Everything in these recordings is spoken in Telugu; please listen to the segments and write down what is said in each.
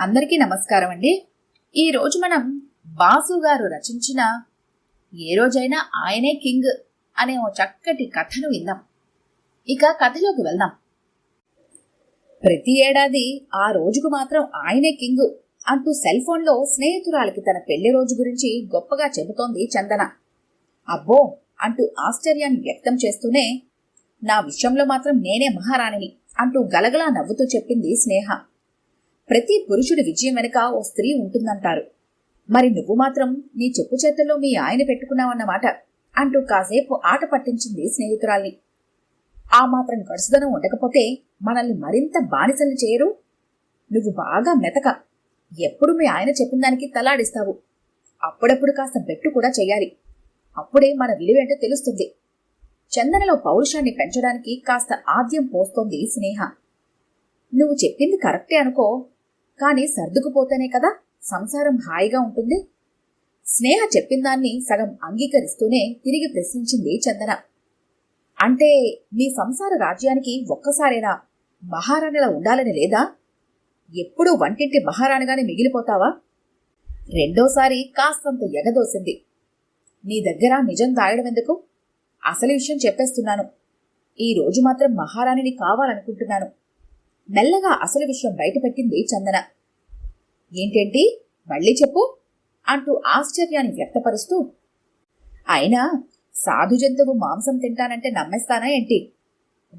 అందరికీ నమస్కారం అండి. ఈరోజు మనం బాసు గారు రచించిన ఏ రోజైనా ఆయనే కింగ్ అనే ఓ చక్కటి కథను విందాం. ఇక కథలోకి వెళ్దాం. ప్రతి ఏడాది ఆ రోజుకు మాత్రం ఆయనే కింగ్ అంటూ సెల్ ఫోన్లో స్నేహితురాలికి తన పెళ్ళి రోజు గురించి గొప్పగా చెబుతోంది చందన. అబ్బో! అంటూ ఆశ్చర్యాన్ని వ్యక్తం చేస్తూనే నా విషయంలో మాత్రం నేనే మహారాణిని అంటూ గలగలా నవ్వుతూ చెప్పింది స్నేహ. ప్రతి పురుషుడి విజయం వెనుక ఓ స్త్రీ ఉంటుందంటారు. మరి నువ్వు మాత్రం నీ చెప్పు చేతుల్లో మీ ఆయన పెట్టుకున్నావన్నమాట అంటూ కాసేపు ఆట పట్టించింది స్నేహితురాల్ని. ఆ మాత్రం గడుసుదనం ఉండకపోతే మనల్ని మరింత బానిసలు చేయరు. నువ్వు బాగా మెతక. ఎప్పుడు మీ ఆయన చెప్పిన దానికి తలాడిస్తావు. అప్పుడప్పుడు కాస్త బెట్టు కూడా చేయాలి. అప్పుడే మన విలువేంటో తెలుస్తుంది. చందనలో పౌరుషాన్ని పెంచడానికి కాస్త ఆద్యం పోస్తోంది స్నేహ. నువ్వు చెప్పింది కరెక్టే అనుకో కానీ సర్దుకుపోతేనే కదా సంసారం హాయిగా ఉంటుంది. స్నేహ చెప్పిన దాన్ని సగం అంగీకరిస్తూనే తిరిగి ప్రశ్నించింది చందన. అంటే మీ సంసార రాజ్యానికి ఒక్కసారేనా మహారాణిలా ఉండాలని లేదా? ఎప్పుడూ వంటింటి మహారాణిగానే మిగిలిపోతావా? రెండోసారి కాస్తంత ఎగదోసింది. నీ దగ్గర నిజం దాయడం ఎందుకు? అసలు విషయం చెప్పేస్తున్నాను. ఈ రోజు మాత్రం మహారాణిని కావాలనుకుంటున్నాను. మెల్లగా అసలు విషయం బయటపెట్టింది చందన. ఏంటేంటి? మళ్ళీ చెప్పు అంటూ ఆశ్చర్యాన్ని వ్యక్తపరుస్తూ. అయినా సాధు జంతువు మాంసం తింటానంటే నమ్మేస్తానా ఏంటి?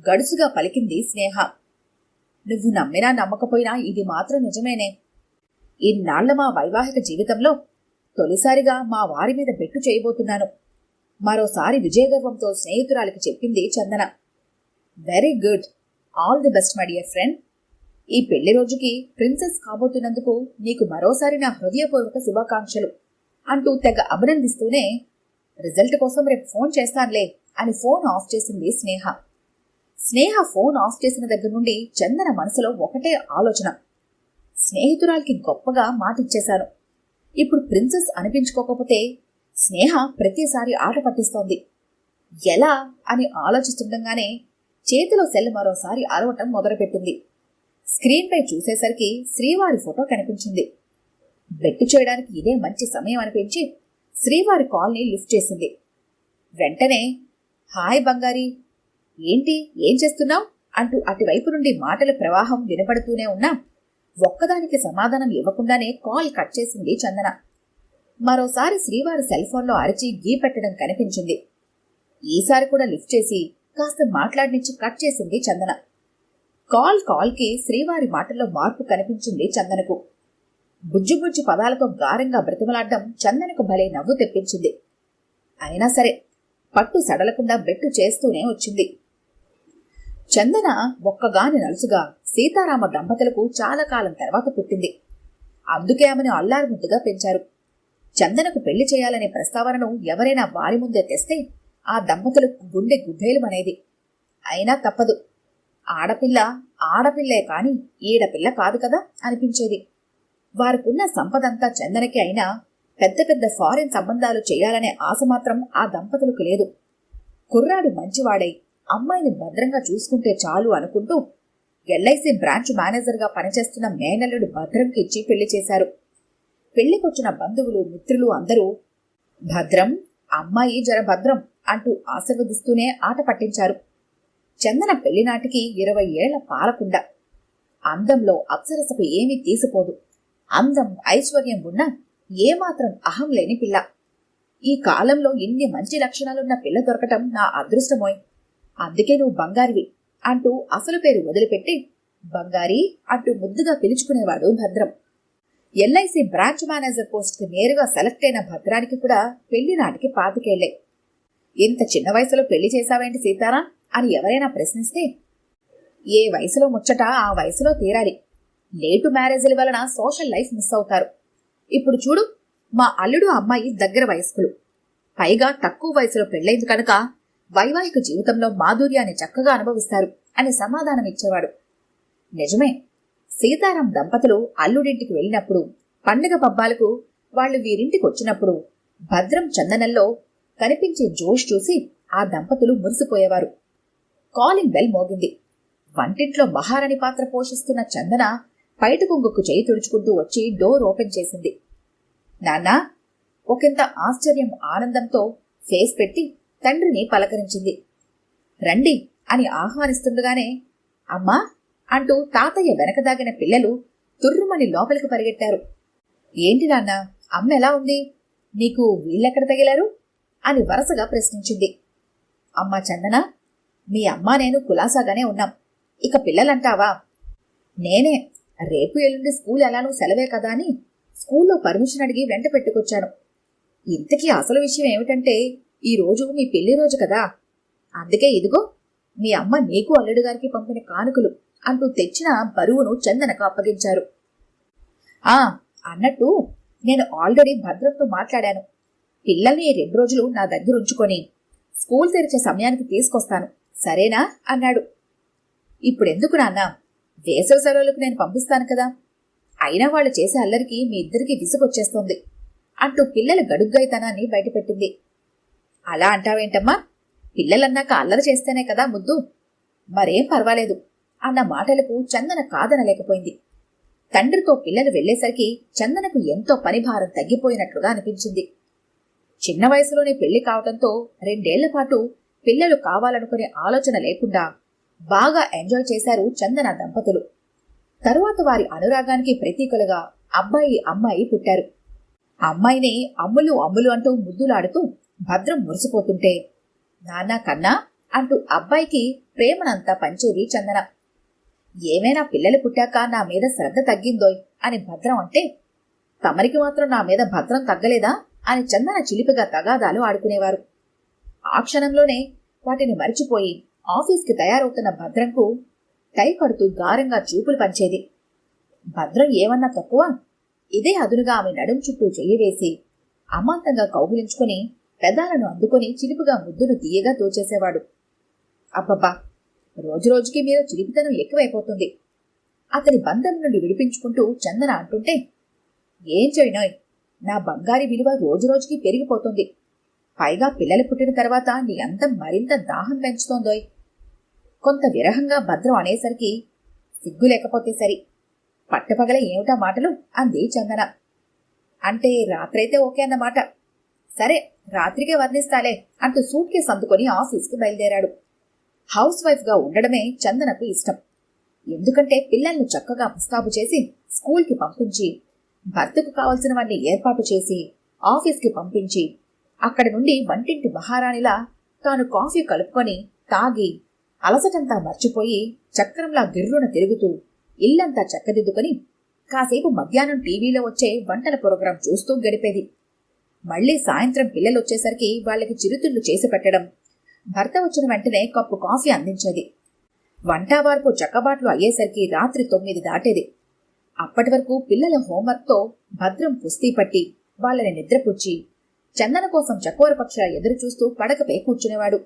గడుసుగా పలికింది స్నేహ. నువ్వు నమ్మినా నమ్మకపోయినా ఇది మాత్రం నిజమేనే. ఇన్నాళ్ళ మా వైవాహిక జీవితంలో తొలిసారిగా మా వారి మీద బెట్టు చేయబోతున్నాను. మరోసారి విజయగర్వంతో స్నేహితురాలికి చెప్పింది Chandana. Very good. All the best my dear friend. ఈ పెళ్ళి రోజుకి ప్రిన్సెస్ కాబోతున్నందుకు నీకు మరోసారి నా హృదయపూర్వక శుభాకాంక్షలు. అంటూ తెగ అభినందిస్తూనే రిజల్ట్ కోసం రేపు ఫోన్ చేస్తానులే అని ఫోన్ ఆఫ్ చేసింది స్నేహ. స్నేహ ఫోన్ ఆఫ్ చేసిన దగ్గర నుండి చందన మనసులో ఒకటే ఆలోచన. స్నేహితురాలకి గొప్పగా మాటిచ్చేశాను. ఇప్పుడు ప్రిన్సెస్ అనిపించుకోకపోతే స్నేహ ప్రతిసారి ఆట పట్టిస్తోంది. ఎలా అని ఆలోచిస్తుండగానే చేతిలో సెల్ మరోసారి అరవటం మొదలుపెట్టింది. స్క్రీన్పై చూసేసరికి శ్రీవారి ఫోటో కనిపించింది. బెట్టు చేయడానికి ఇదే మంచి సమయం అనిపించి శ్రీవారి కాల్ని లిఫ్ట్ చేసింది. వెంటనే హాయ్ బంగారి ఏంటి ఏం చేస్తున్నావు? అంటూ అటువైపు నుండి మాటల ప్రవాహం వినపడుతూనే ఉన్నా ఒక్కదానికి సమాధానం ఇవ్వకుండానే కాల్ కట్ చేసింది చందన. మరోసారి శ్రీవారి సెల్ ఫోన్లో అరిచి గీ పెట్టడం కనిపించింది. ఈసారి కూడా లిఫ్ట్ చేసి కాస్త మాట్లాడినిచ్చి కట్ చేసింది చందన. కాల్ కాల్కి శ్రీవారి మాటల్లో మార్పు కనిపించింది చందనకు. బుజ్జు పదాలతో గారంగా బ్రతిమలాడ్డం చందనకు భలే నవ్వు తెప్పించింది. అయినా సరే పట్టు సడలకుండా బెట్టు చేస్తూనే వచ్చింది. చందన ఒక్కగాని నలుసుగా సీతారామ దంపతులకు చాలా కాలం తర్వాత పుట్టింది. అందుకే ఆమెను అల్లారుముద్దుగా పెంచారు. చందనకు పెళ్ళి చేయాలనే ప్రస్తావనను ఎవరైనా వారి ముందే తెస్తే ఆ దంపతులు గుండె గుబ్బేలుమనేది అయినా తప్పదు. ఆడపిల్ల ఆడపిల్లే కాని ఈడపిల్ల కాదు కదా అనిపించేది. వారికున్న సంపదంతా చందనకి అయినా పెద్ద పెద్ద ఫారిన్ సంబంధాలు చేయాలనే ఆశ మాత్రం ఆ దంపతులకు లేదు. కుర్రాడు మంచివాడై అమ్మాయిని భద్రంగా చూసుకుంటే చాలు అనుకుంటూ ఎల్ఐసి బ్రాంచ్ మేనేజర్గా పనిచేస్తున్న మేనల్లుడు భద్రంకి ఇచ్చి పెళ్ళి చేశారు. పెళ్ళికొచ్చిన బంధువులు మిత్రులు అందరూ భద్రం అమ్మాయి జర భద్రం అంటూ ఆశీర్వదిస్తూనే ఆట పట్టించారు. చందన పెళ్ళినాటికి ఇరవై ఏళ్ళ పాలకుండ. అందంలో అప్సరసకు ఏమీ తీసిపోదు. అందం ఐశ్వర్యం ఉన్న ఏమాత్రం అహం లేని పిల్ల. ఈ కాలంలో ఇన్ని మంచి లక్షణాలున్న పిల్ల దొరకటం నా అదృష్టమోయ్. అందుకే నువ్వు బంగారివి అంటూ అసలు పేరు వదిలిపెట్టి బంగారి అంటూ ముద్దుగా పిలుచుకునేవాడు భద్రం. ఎల్ఐసి బ్రాంచ్ మేనేజర్ పోస్ట్కి నేరుగా సెలెక్ట్ అయిన భద్రానికి కూడా పెళ్ళి నాటికి పాతికేళ్ళే. ఇంత చిన్న వయసులో పెళ్ళి చేశావేంటి సీతారాం? అని ఎవరైనా ప్రశ్నిస్తే ఏ వయసులో ముచ్చట ఆ వయసులో తీరాలి. లేటు మ్యారేజ్ల వలన సోషల్ లైఫ్ మిస్ అవుతారు. ఇప్పుడు చూడు మా అల్లుడు అమ్మాయి దగ్గర వయస్కులు. పైగా తక్కువ వయసులో పెళ్ళైంది కనుక వైవాహిక జీవితంలో మాధుర్యాన్ని చక్కగా అనుభవిస్తారు అని సమాధానం ఇచ్చేవాడు. నిజమే సీతారాం దంపతులు అల్లుడింటికి వెళ్ళినప్పుడు పండుగ పబ్బాలకు వాళ్ళు వీరింటికి వచ్చినప్పుడు భద్రం చందనంలో కనిపించే జోష్ చూసి ఆ దంపతులు మురిసిపోయేవారు. కాలింగ్ బెల్ మోగింది. వంటింట్లో మహారాణి పాత్ర పోషిస్తున్న చందన బయట కొంగుకు చేయి తుడుచుకుంటూ వచ్చి డోర్ ఓపెన్ చేసింది. నాన్నా! ఒకంత ఆశ్చర్యం ఆనందంతో ఫేస్ పెట్టి తండ్రిని పలకరించింది. రండి! అని ఆహ్వానిస్తుండగానే అమ్మా! అంటూ తాతయ్య వెనకదాగిన పిల్లలు తుర్రుమని లోపలికి పరిగెట్టారు. ఏంటి నాన్న? అమ్మ ఎలా ఉంది? నీకు వీళ్ళెక్కడ తగిలారు? అని వరసగా ప్రశ్నించింది. అమ్మా చందన మీ అమ్మ నేను కులాసాగానే ఉన్నాం. ఇక పిల్లలంటావా? నేనే రేపు ఎల్లుండి స్కూల్ ఎలానూ సెలవే కదా అని స్కూల్లో పర్మిషన్ అడిగి వెంట పెట్టుకొచ్చాను. ఇంతకీ అసలు విషయం ఏమిటంటే ఈ రోజు మీ పెళ్ళి రోజు కదా. అందుకే ఇదిగో మీ అమ్మ నీకు అల్లుడు గారికి పంపిన కానుకలు అంటూ తెచ్చిన బరువును చందనకు అప్పగించారు. ఆ అన్నట్టు నేను ఆల్రెడీ భద్రంతో మాట్లాడాను. పిల్లల్ని రెండు రోజులు నా దగ్గర ఉంచుకొని స్కూల్ తెరిచే సమయానికి తీసుకొస్తాను. సరేనా? అన్నాడు. ఇప్పుడెందుకు నాన్న? వేసవి సెలవులకు నేను పంపిస్తాను కదా. అయినా వాళ్ళు చేసే అల్లరికి మీ ఇద్దరికి విసుగొచ్చేస్తోంది. అంటూ పిల్లల గడుగ్గైతనాన్ని బయటపెట్టింది. అలా అంటావేంటమ్మా? పిల్లలన్నాక అల్లరి చేస్తేనే కదా ముద్దు. మరేం పర్వాలేదు. అన్న మాటలకు చందన కాదనలేకపోయింది తండ్రితో పిల్లలు వెళ్ళేసరికి చందనకు ఎంతో పనిభారం తగ్గిపోయినట్లుగా అనిపించింది. చిన్న వయసులోనే పెళ్ళి కావడంతో రెండేళ్ళ పాటు పిల్లలు కావాలనుకునే ఆలోచన లేకుండా బాగా ఎంజాయ్ చేశారు చందన దంపతులు. తరువాత వారి అనురాగానికి ప్రతీకలుగా అబ్బాయి అమ్మాయి పుట్టారు. అమ్మాయిని అమ్ములు అమ్ములు అంటూ ముద్దులాడుతూ భద్రం మురిసిపోతుంటే నాన్న కన్నా అంటూ అబ్బాయికి ప్రేమనంతా పంచేది చందన. ఏమైనా పిల్లలు పుట్టాక నా మీద శ్రద్ధ తగ్గిందోయ్ అని భద్రం అంటే తమరికి మాత్రం నా మీద భద్రం తగ్గలేదా? అని చందన చిలిపిగా తగాదాలు ఆడుకునేవారు. ఆ క్షణంలోనే వాటిని మరిచిపోయి ఆఫీస్కి తయారవుతున్న భద్రంకు టై కడుతూ గారంగా చూపులు పంచేది. భద్రం ఏమన్నా తక్కువ? ఇదే అదునుగా ఆమె నడుం చుట్టూ చెయ్యి వేసి అమాంతంగా కౌగిలించుకుని పెదాలను అందుకొని చిలిపిగా ముద్దును తీయగా తోచేసేవాడు. అబ్బబ్బా! రోజురోజుకి మీరు చిలిపితనం ఎక్కువైపోతుంది. అతని బంధం నుండి విడిపించుకుంటూ చందన అంటుంటే ఏం చేయనోయ్ నా బంగారి విలువ రోజురోజుకి పెరిగిపోతుంది. పైగా పిల్లలు పుట్టిన తర్వాత నీ అందం మరింత దాహం పెంచుతోందోయ్. కొంత విరహంగా భద్రం అనేసరికి సిగ్గు లేకపోతే సరి. పట్టపగల ఏమిటా మాటలు? అంది చందన. అంటే రాత్రైతే ఓకే అన్నమాట. సరే రాత్రికే వర్ణిస్తాలే అంటూ సూట్ కేసు అందుకొని ఆఫీస్కి బయలుదేరాడు. హౌస్ వైఫ్గా ఉండడమే చందనకు ఇష్టం. ఎందుకంటే పిల్లల్ని చక్కగా ముస్తాబు చేసి స్కూల్కి పంపించి భర్తకు కావలసినవన్నీ ఏర్పాటు చేసి ఆఫీస్కి పంపించి అక్కడి నుండి వంటింటి మహారాణిలా తాను కాఫీ కలుపుకొని తాగి అలసటంతా మర్చిపోయి చక్రంలా గిర్రున తిరుగుతూ ఇల్లంతా చక్కదిద్దుకొని కాసేపు మధ్యాహ్నం టీవీలో వచ్చే వంటల ప్రోగ్రాం చూస్తూ గడిపేది. మళ్ళీ సాయంత్రం పిల్లలు వచ్చేసరికి వాళ్ళకి చిరుతిళ్ళు చేసి పెట్టడం. భర్త వచ్చిన వెంటనే కప్పు కాఫీ అందించేది. వంటావార్పు చక్కబాట్లు అయ్యేసరికి రాత్రి తొమ్మిది దాటేది. అప్పటి వరకు పిల్లల హోంవర్క్తో భద్రం కుస్తీ పట్టి వాళ్ళని నిద్రపుచ్చి చందన కోసం చకోర పక్ష ఎదురు చూస్తూ పడకపై కూర్చునేవాడు.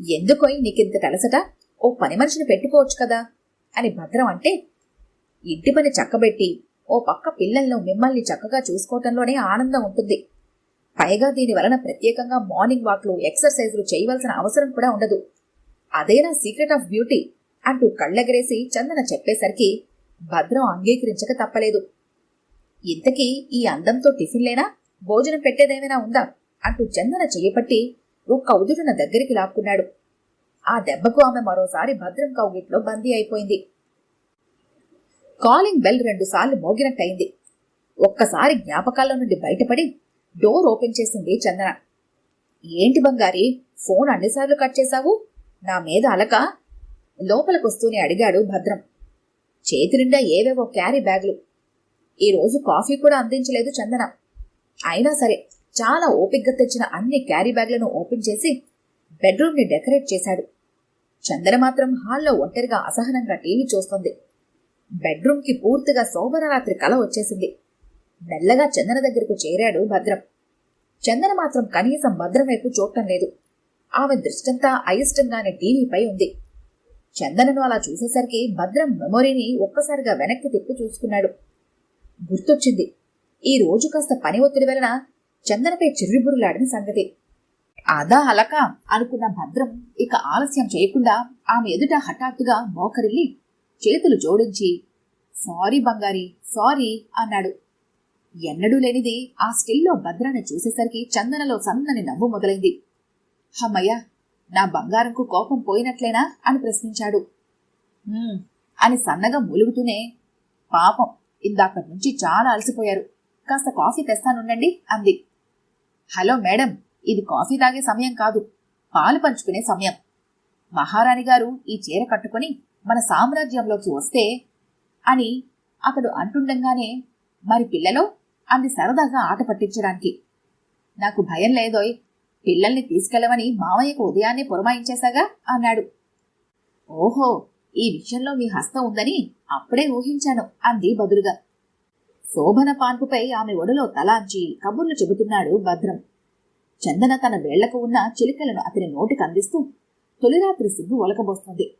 ఎందుకోయ్ నీకింత కలసట ఓ పని మనిషిని పెట్టుకోవచ్చు కదా? అని భద్రం అంటే ఇంటి పని చక్కబెట్టి ఓ పక్క పిల్లలను మిమ్మల్ని చక్కగా చూసుకోవటంలోనే ఆనందం ఉంటుంది. పైగా దీని వలన ప్రత్యేకంగా మార్నింగ్ వాక్లు ఎక్సర్సైజులు చేయవలసిన అవసరం కూడా ఉండదు. అదేనా సీక్రెట్ ఆఫ్ బ్యూటీ అంటూ కళ్ళెగరేసి చందన చెప్పేసరికి భద్రం అంగీకరించక తప్పలేదు. ఇంతకీ ఈ అందంతో టిఫిన్లేనా? భోజనం పెట్టేదేమైనా ఉందా? అంటూ చందన చెయ్యపట్టి ఒక్క ఉదురున దగ్గరికి లాక్కున్నాడు. ఆ దెబ్బకు ఆమె మరోసారి భద్రం కౌగిట్లో బందీ అయిపోయింది. కాలింగ్ బెల్ రెండుసార్లు మోగినట్టయింది. ఒక్కసారి జ్ఞాపకాల నుండి బయటపడి డోర్ ఓపెన్ చేసింది చందన. ఏంటి బంగారి ఫోన్ అన్నిసార్లు కట్ చేశావు? నా మీద అలక? లోపలికొస్తూనే అడిగాడు భద్రం. చేతి నిండా ఏవేవో క్యారీ బ్యాగులు. ఈరోజు కాఫీ కూడా అందించలేదు చందన. అయినా సరే చాలా ఓపిగ్గా తెచ్చిన అన్ని క్యారీ బ్యాగ్లను ఓపెన్ చేసి బెడ్రూమ్ని డెకరేట్ చేశాడు. చందన మాత్రం హాల్లో ఒంటరిగా అసహనంగా టీవీ చూస్తోంది. బెడ్రూమ్కి పూర్తిగా శోభనరాత్రి కల వచ్చేసింది. మెల్లగా చందన దగ్గరకు చేరాడు భద్రం. చందన మాత్రం కనీసం భద్రం వైపు చూడటం లేదు. ఆమె దృష్టంతా అయిష్టంగానే టీవీపై ఉంది. చందనను అలా చూసేసరికి భద్రం మెమొరీని ఒక్కసారిగా వెనక్కి తిప్పి చూసుకున్నాడు. గుర్తొచ్చింది. ఈ రోజు కాస్త పని ఒత్తిడి వలన చందనపై చిర్రిబురులాడిన సంగతి. అదా అలక అనుకున్న భద్రం ఇక ఆలస్యం చేయకుండా ఆమె ఎదుట హఠాత్తుగా మోకరిల్లి చేతులు జోడించి సారీ బంగారి సారీ అన్నాడు. ఎన్నడూ లేనిది ఆ స్టిల్లో భద్రాన్ని చూసేసరికి చందనలో సన్నని నవ్వు మొదలైంది. హమ్మయ్య నా బంగారంకు కోపం పోయినట్లేనా? అని ప్రశ్నించాడు. అని సన్నగా మూలుగుతూనే పాపం ఇందాకటి నుంచి చాలా అలసిపోయారు. కాస్త కాఫీ తెస్తానుండండి అంది. హలో మేడం ఇది కాఫీ తాగే సమయం కాదు పాలు పంచుకునే సమయం. మహారాణి గారు ఈ చీర కట్టుకొని మన సామ్రాజ్యంలోకి వస్తే అని అతడు అంటుండగానే మరి పిల్లలో? అంది సరదాగా ఆట పట్టించడానికి. నాకు భయం లేదోయ్ పిల్లల్ని తీసుకెళ్ళవని మామయ్యకు ఉదయాన్నే పురమాయించేశాగా? అన్నాడు. ఓహో ఈ విషయంలో మీ హస్తం ఉందని అప్పుడే ఊహించాను అంది బదులుగా శోభన పాన్పుపై ఆమె ఒడిలో తలాంచి కబుర్లు చెబుతున్నాడు భద్రం. చందన తన వేళ్ళకు ఉన్న చిలికలను అతని నోటికి అందిస్తూ తొలిరాత్రి సిగ్గు ఒలకబోస్తుంది.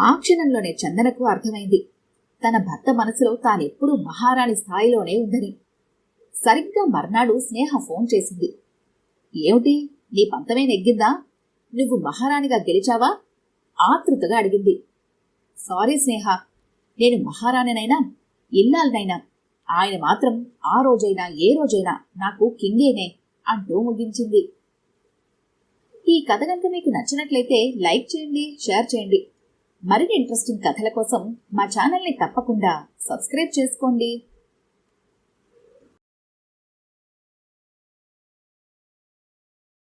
ఆ క్షణంలోనే చందనకు అర్థమైంది. తన భర్త మనసులో తానెప్పుడూ మహారాణి స్థాయిలోనే ఉందని. సరిగ్గా మర్నాడు స్నేహ ఫోన్ చేసింది. ఏమిటి? నీ పంతమే నెగ్గిందా నువ్వు మహారాణిగా గెలిచావా? ఆతృతగా అడిగింది. సారీ స్నేహ నేను మహారాణినైనా ఇల్లాలనైనా ఆయన మాత్రం ఆ రోజైనా ఏ రోజైనా నాకు కింగేనే అంటూ ముగించింది. ఈ కథ కనుక మీకు నచ్చినట్లయితే లైక్ చేయండి షేర్ చేయండి. మరిన్ని ఇంట్రెస్టింగ్ కథల కోసం మా ఛానల్ని తప్పకుండా సబ్స్క్రైబ్ చేసుకోండి.